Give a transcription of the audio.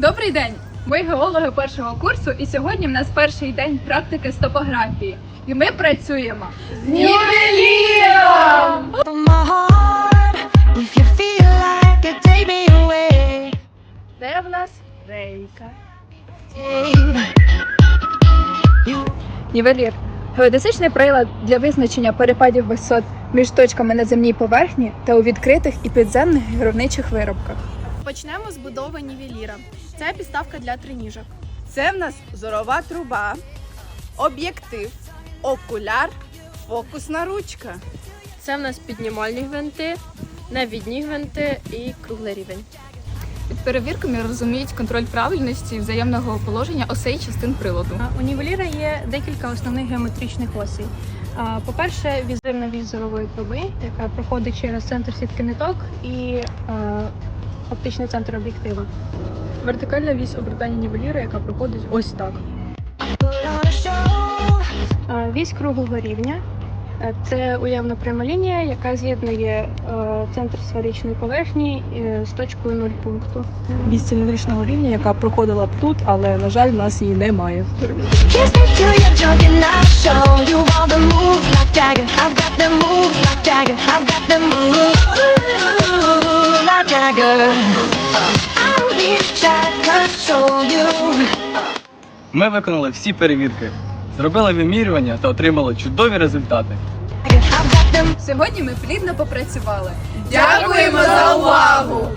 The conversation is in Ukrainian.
Добрий день! Ми геологи першого курсу, і сьогодні в нас перший день практики з топографії. І ми працюємо з нівеліром! Де в нас рейка? Нівелір геодезичний прилад для визначення перепадів висот між точками на земній поверхні та у відкритих і підземних гірничих виробках. Почнемо з будови нівеліра. Це підставка для триніжок. Це в нас зорова труба, об'єктив, окуляр, фокусна ручка. Це в нас піднімальні гвинти, навідні гвинти і круглий рівень. Під перевірками розуміють контроль правильності взаємного положення осей частин приладу. У нівеліра є декілька основних геометричних осей. По-перше, візирна вісь зорової труби, яка проходить через центр сітки ниток і е, оптичний центр об'єктива. Вертикальна вісь обертання нівеліра, яка проходить ось так. Вісь круглого рівня. Це уявна пряма лінія, яка з'єднує е, центр сферичної поверхні е, з точкою нуль пункту. Вісь циліндричного рівня, яка проходила б тут, але, на жаль, в нас її немає. I've I'll be you. Ми виконали всі перевірки, зробили вимірювання та отримали чудові результати. I've got them Сьогодні ми плідно попрацювали. Дякуємо за увагу!